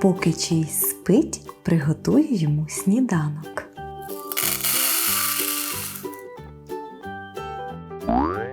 Поки чийсь спить, приготую йому сніданок. О,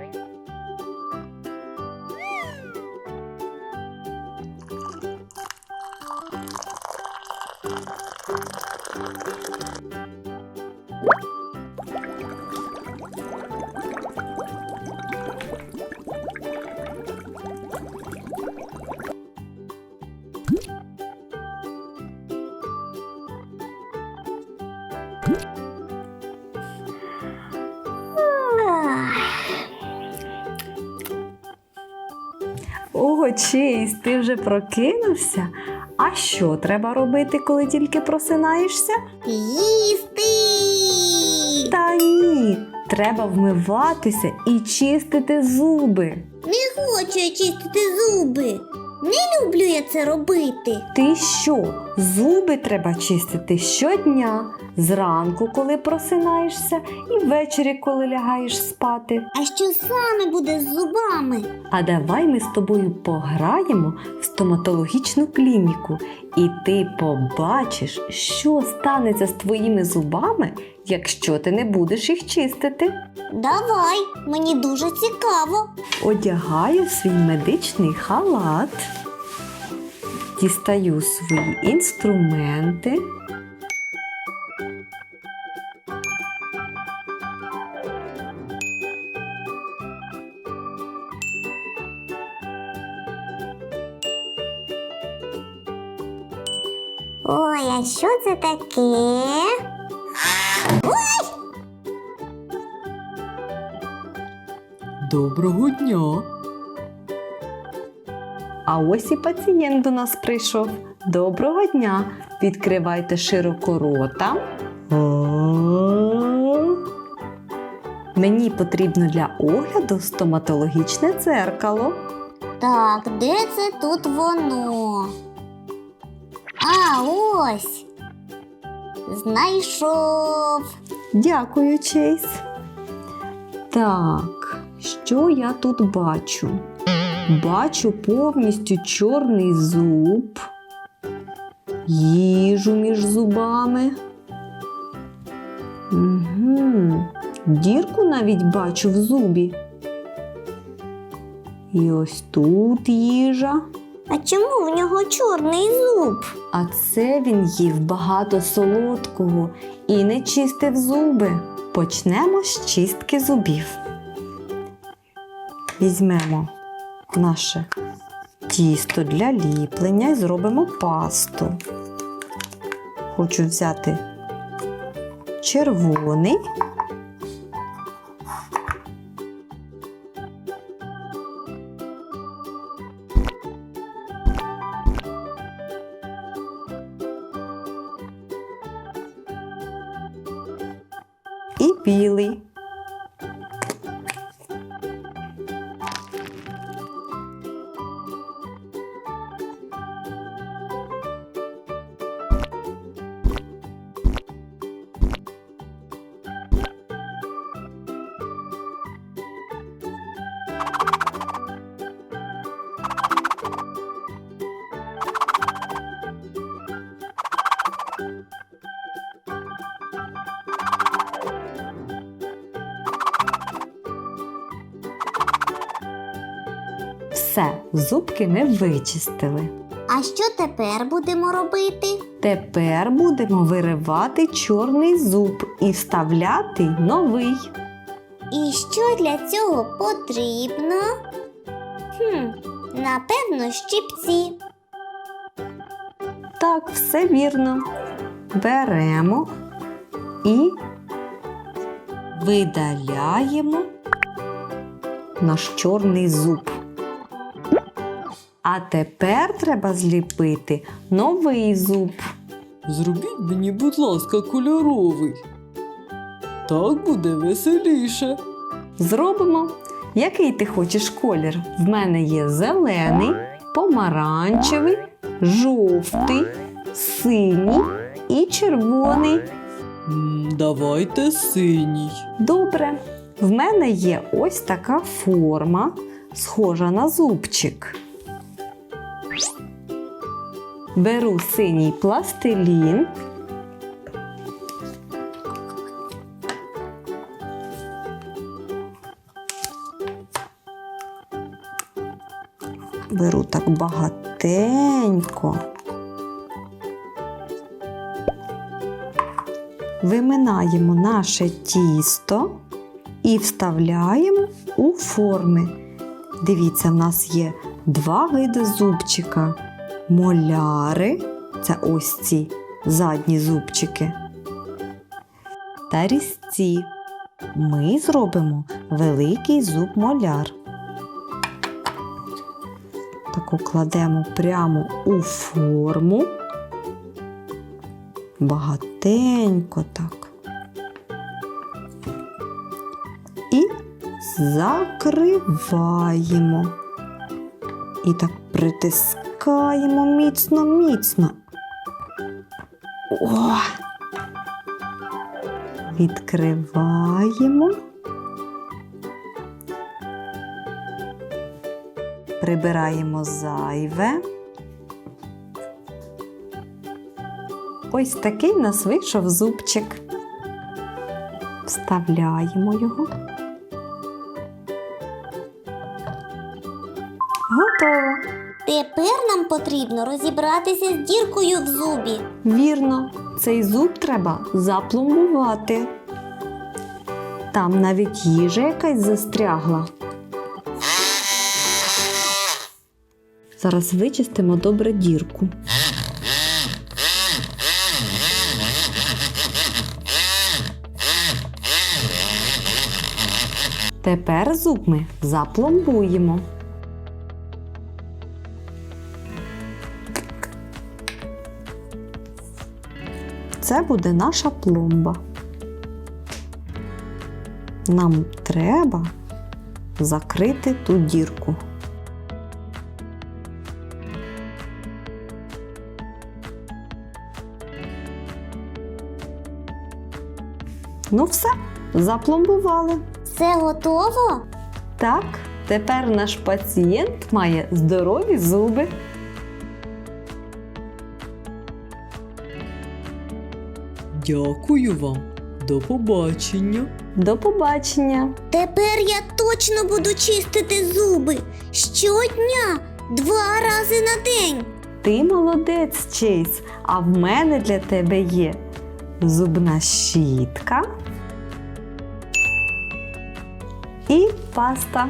Чейз, ти вже прокинувся? А що треба робити, коли тільки просинаєшся? Їсти! Та ні, треба вмиватися і чистити зуби. Не хочу я чистити зуби. Не люблю я це робити. Ти що? Зуби треба чистити щодня, зранку, коли просинаєшся, і ввечері, коли лягаєш спати. А що саме буде з зубами? А давай ми з тобою пограємо в стоматологічну клініку, і ти побачиш, що станеться з твоїми зубами, якщо ти не будеш їх чистити. Давай, мені дуже цікаво. Одягаю свій медичний халат, дістаю свої інструменти. Ой, а що це таке? Доброго дня. А ось і пацієнт до нас прийшов. Доброго дня. Відкривайте широко рота. Мені потрібно для огляду стоматологічне дзеркало. Так, де це тут воно? А, ось. Знайшов. Дякую, Чейз. Так, що я тут бачу? Бачу повністю чорний зуб, їжу між зубами. Угу. Дірку навіть бачу в зубі. І ось тут їжа. А чому в нього чорний зуб? А це він їв багато солодкого і не чистив зуби. Почнемо з чистки зубів. Візьмемо наше тісто для ліплення і зробимо пасту. Хочу взяти червоний. білий. Все, зубки ми вичистили. А що тепер будемо робити? Тепер будемо виривати чорний зуб і вставляти новий. І що для цього потрібно? Хм, напевно, щипці. Так, все вірно. Беремо і видаляємо наш чорний зуб. А тепер треба зліпити новий зуб. Зробіть мені, будь ласка, кольоровий. Так буде веселіше. Зробимо. Який ти хочеш колір? В мене є зелений, помаранчевий, жовтий, синій і червоний. Давайте синій. Добре. В мене є ось така форма, схожа на зубчик. Беру синій пластилін. Беру так багатенько. Виминаємо наше тісто і вставляємо у форми. Дивіться, в нас є два види зубчика. Моляри це ось ці задні зубчики. Та різці. Ми зробимо великий зуб моляр. Таку кладемо прямо у форму. Багатенько так. І закриваємо. І так притискаємо міцно, міцно. О! Відкриваємо. Прибираємо зайве. Ось такий нас вийшов зубчик. Вставляємо його. Тепер нам потрібно розібратися з діркою в зубі. Вірно, цей зуб треба запломбувати. Там навіть їжа якась застрягла. Зараз вичистимо добре дірку. Тепер зуб ми запломбуємо. Це буде наша пломба. Нам треба закрити ту дірку. Ну все, запломбували. Все готово? Так, тепер наш пацієнт має здорові зуби. Дякую вам. До побачення. До побачення! Тепер я точно буду чистити зуби щодня, два рази на день. Ти молодець, Чейз, а в мене для тебе є зубна щітка і паста.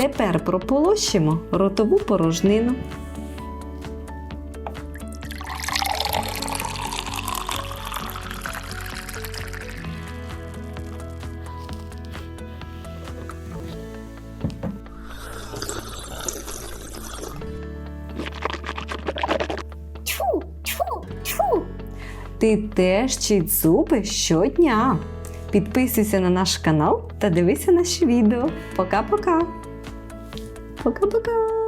Тепер прополощимо ротову порожнину. Тьфу, тьфу, тьфу. Ти теж чить зуби щодня. Підписуйся на наш канал та дивися наші відео. Пока-пока. Пока-пока.